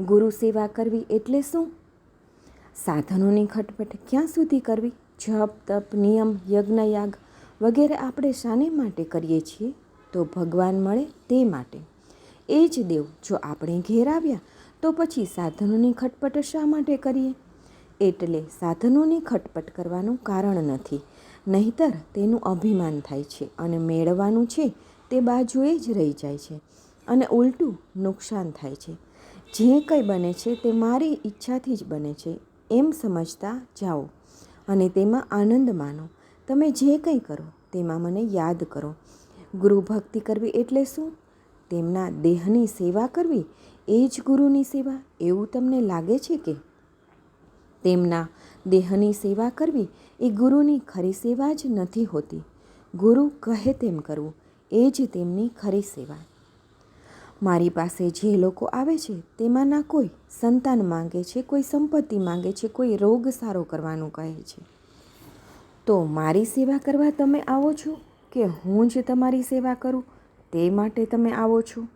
ગુરુ સેવા કરવી એટલે શું? સાધનોની ખટપટ ક્યાં સુધી કરવી? જપ, તપ, નિયમ, યજ્ઞયાગ વગેરે આપણે શાને માટે કરીએ છીએ? તો ભગવાન મળે તે માટે. એ જ દેવ જો આપણે ઘેર આવ્યા, તો પછી સાધનોની ખટપટ શા માટે કરીએ? એટલે સાધનોની ખટપટ કરવાનું કારણ નથી. નહીતર તેનું અભિમાન થાય છે અને મેળવવાનું છે તે બાજુએ જ રહી જાય છે અને ઉલટું નુકસાન થાય છે. જે કંઈ બને છે તે મારી ઈચ્છાથી જ બને છે, એમ સમજતા જાઓ અને તેમાં આનંદ માનો. તમે જે કંઈ કરો તેમાં મને યાદ કરો. ગુરુ ભક્તિ કરવી એટલે શું? તેમના દેહની સેવા કરવી? એ જ ગુરુની સેવા? એવું તમને લાગે છે કે? તેમના દેહની સેવા કરવી એ ગુરુની ખરી સેવા જ નથી હોતી. ગુરુ કહે તેમ કરવું, એ જ તેમની ખરી સેવા. મારી પાસે જે લોકો આવે છે, તેમાંના કોઈ સંતાન માંગે છે, કોઈ સંપત્તિ માંગે છે, કોઈ રોગ સારો કરવાનું કહે છે. તો મારી સેવા કરવા તમે આવો છો કે હું જ તમારી સેવા કરું? તે માટે તમે આવો છો?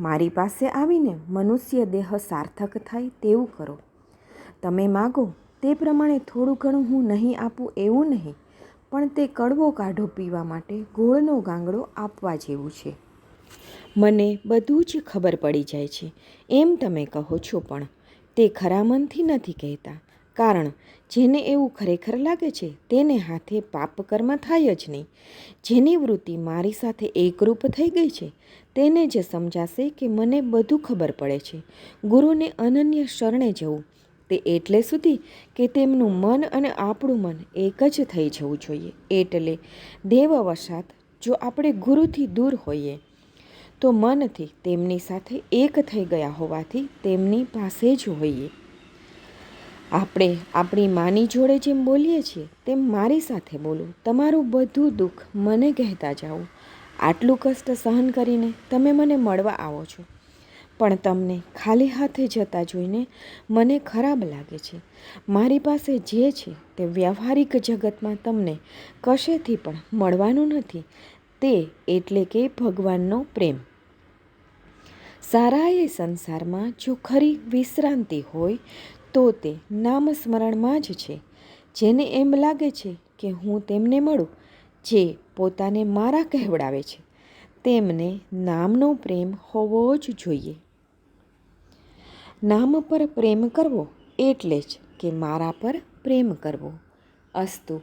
મારી પાસે આવીને મનુષ્ય દેહ સાર્થક થાય તેવું કરો. તમે માગો તે પ્રમાણે થોડું ઘણું હું નહીં આપું એવું નહીં, પણ તે કડવો કાઢો પીવા માટે, ગોળનો ગાંગડો આપવા જેવું છે. મને બધું જ ખબર પડી જાય છે. એમ તમે કહો છો પણ તે ખરા મનથી નથી કહેતા. કારણ જેને એવું ખરેખર લાગે છે તેને હાથે પાપ કર્મ થાય જ નહીં. જેની વૃત્તિ મારી સાથે એકરૂપ થઈ ગઈ છે તેને જ સમજાશે કે મને બધું ખબર પડે છે. ગુરુને અનન્ય શરણે જવું તે એટલે સુધી કે તેમનું મન અને આપણું મન એક જ થઈ જવું જોઈએ. એટલે દેવવશાત જો આપણે ગુરુથી દૂર હોઈએ તો મનથી તેમની સાથે એક થઈ ગયા હોવાથી તેમની પાસે જ હોઈએ. આપણે આપણી માની જોડે જેમ બોલીએ છીએ, તેમ મારી સાથે બોલો. તમારું બધું દુઃખ મને કહેતા જાઓ. આટલું કષ્ટ સહન કરીને તમે મને મળવા આવો છો. પણ તમને ખાલી હાથે જતા જોઈને મને ખરાબ લાગે છે. મારી પાસે જે છે તે વ્યવહારિક જગતમાં તમને કશેથી પણ મળવાનું નથી. તે એટલે કે ભગવાનનો પ્રેમ. સારાએ સંસારમાં જો ખરી વિશ્રાંતિ હોય, તો તે નામસ્મરણમાં જ છે. જેને એમ લાગે છે કે હું તેમને મળું, જે પોતાને મારા કહેવડાવે છે, તેમને નામનો પ્રેમ હોવો જ જોઈએ. નામ પર પ્રેમ કરવો એટલે જ કે મારા પર પ્રેમ કરવો. અસ્તુ